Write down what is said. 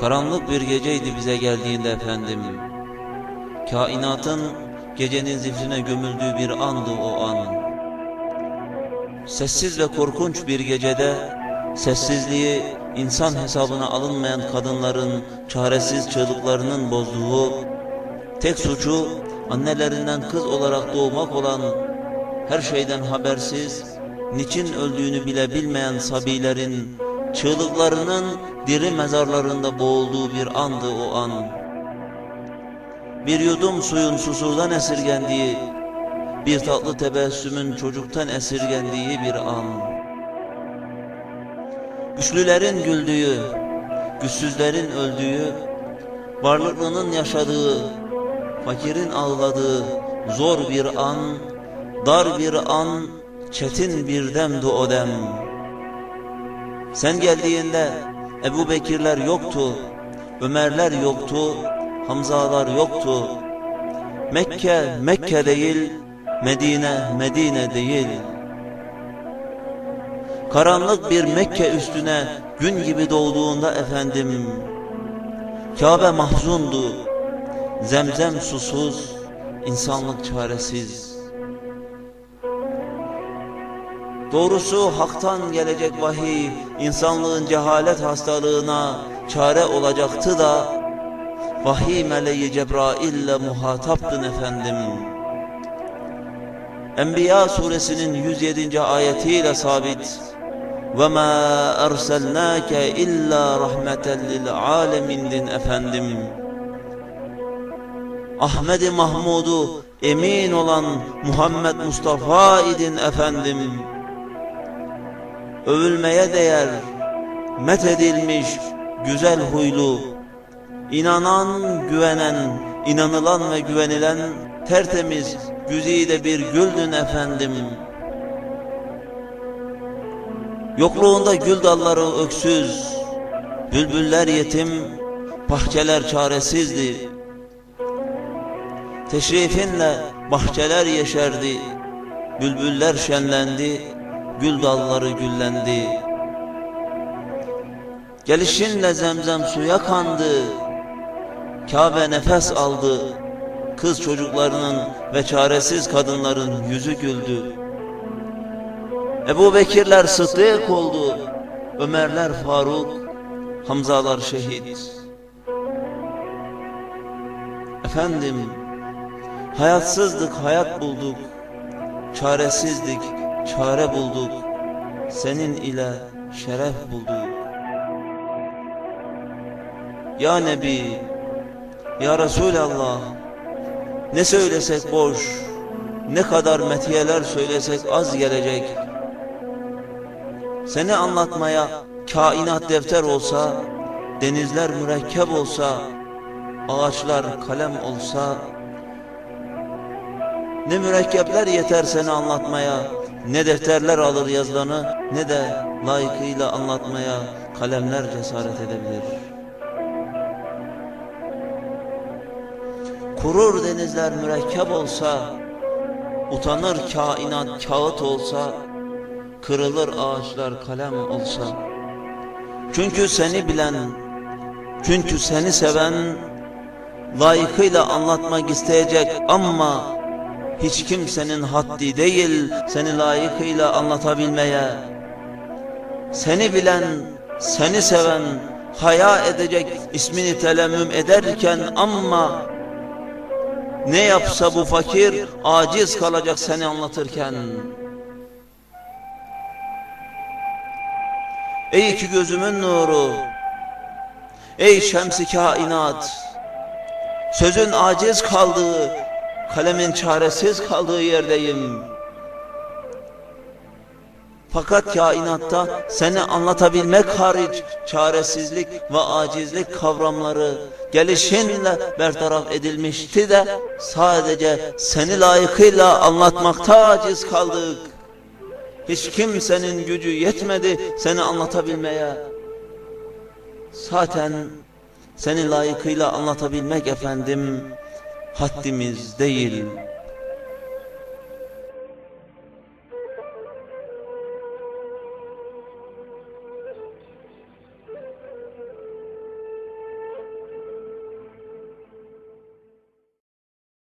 Karanlık bir geceydi bize geldiğinde efendim. Kainatın gecenin zifrine gömüldüğü bir andı o an. Sessiz ve korkunç bir gecede sessizliği insan hesabına alınmayan kadınların çaresiz çığlıklarının bozduğu, tek suçu annelerinden kız olarak doğmak olan, her şeyden habersiz, niçin öldüğünü bile bilmeyen sabilerin çığlıklarının diri mezarlarında boğulduğu bir andı o an. Bir yudum suyun susuzdan esirgendiği, bir tatlı tebessümün çocuktan esirgendiği bir an. Güçlülerin güldüğü, güçsüzlerin öldüğü, varlıklının yaşadığı, fakirin ağladığı zor bir an, dar bir an, çetin bir demdi o dem. Sen geldiğinde Ebu Bekirler yoktu, Ömerler yoktu, Hamzalar yoktu. Mekke, Mekke değil, Medine, Medine değil. Karanlık bir Mekke üstüne gün gibi doğduğunda efendim, Kabe mahzundu, zemzem susuz, insanlık çaresiz. Doğrusu haktan gelecek vahiy insanlığın cehalet hastalığına çare olacaktı da vahiy meleği Cebrail ile muhataptın efendim. Enbiya suresinin 107. ayetiyle sabit ve ma erselnake illa rahmeten lil alemindin efendim. Ahmedi Mahmud'u emin olan Muhammed Mustafa idin efendim. Övülmeye değer, met edilmiş, güzel huylu, inanan, güvenen, inanılan ve güvenilen tertemiz, güzide bir güldün efendim. Yokluğunda gül dalları öksüz, bülbüller yetim, bahçeler çaresizdi. Teşrifinle bahçeler yeşerdi, bülbüller şenlendi, gül dalları güllendi. Gelişinle zemzem suya kandı, Kabe nefes aldı, kız çocuklarının ve çaresiz kadınların yüzü güldü. Ebu Bekirler sıddık oldu, Ömerler Faruk, Hamzalar şehit. Efendim, hayatsızdık hayat bulduk, çaresizdik çare bulduk, senin ile şeref bulduk. Ya Nebi, Ya Resulallah, ne söylesek boş, ne kadar metiyeler söylesek az gelecek. Seni anlatmaya kainat defter olsa, denizler mürekkep olsa, ağaçlar kalem olsa, ne mürekkepler yeter seni anlatmaya, ne defterler alır yazılanı, ne de layıkıyla anlatmaya kalemler cesaret edebilir. Kurur denizler mürekkep olsa, utanır kainat kağıt olsa, kırılır ağaçlar kalem olsa. Çünkü seni bilen, çünkü seni seven, layıkıyla anlatmak isteyecek ama hiç kimsenin haddi değil seni layıkıyla anlatabilmeye. Seni bilen, seni seven, haya edecek ismini telemmüm ederken ama ne yapsa bu fakir aciz kalacak seni anlatırken. Ey iki gözümün nuru, ey şemsi kainat, sözün aciz kaldığı, kalemin çaresiz kaldığı yerdeyim. Fakat kainatta seni anlatabilmek hariç çaresizlik ve acizlik kavramları gelişinle bertaraf edilmişti de sadece seni layıkıyla anlatmakta aciz kaldık. Hiç kimsenin gücü yetmedi seni anlatabilmeye. Zaten seni layıkıyla anlatabilmek efendim haddimiz değil.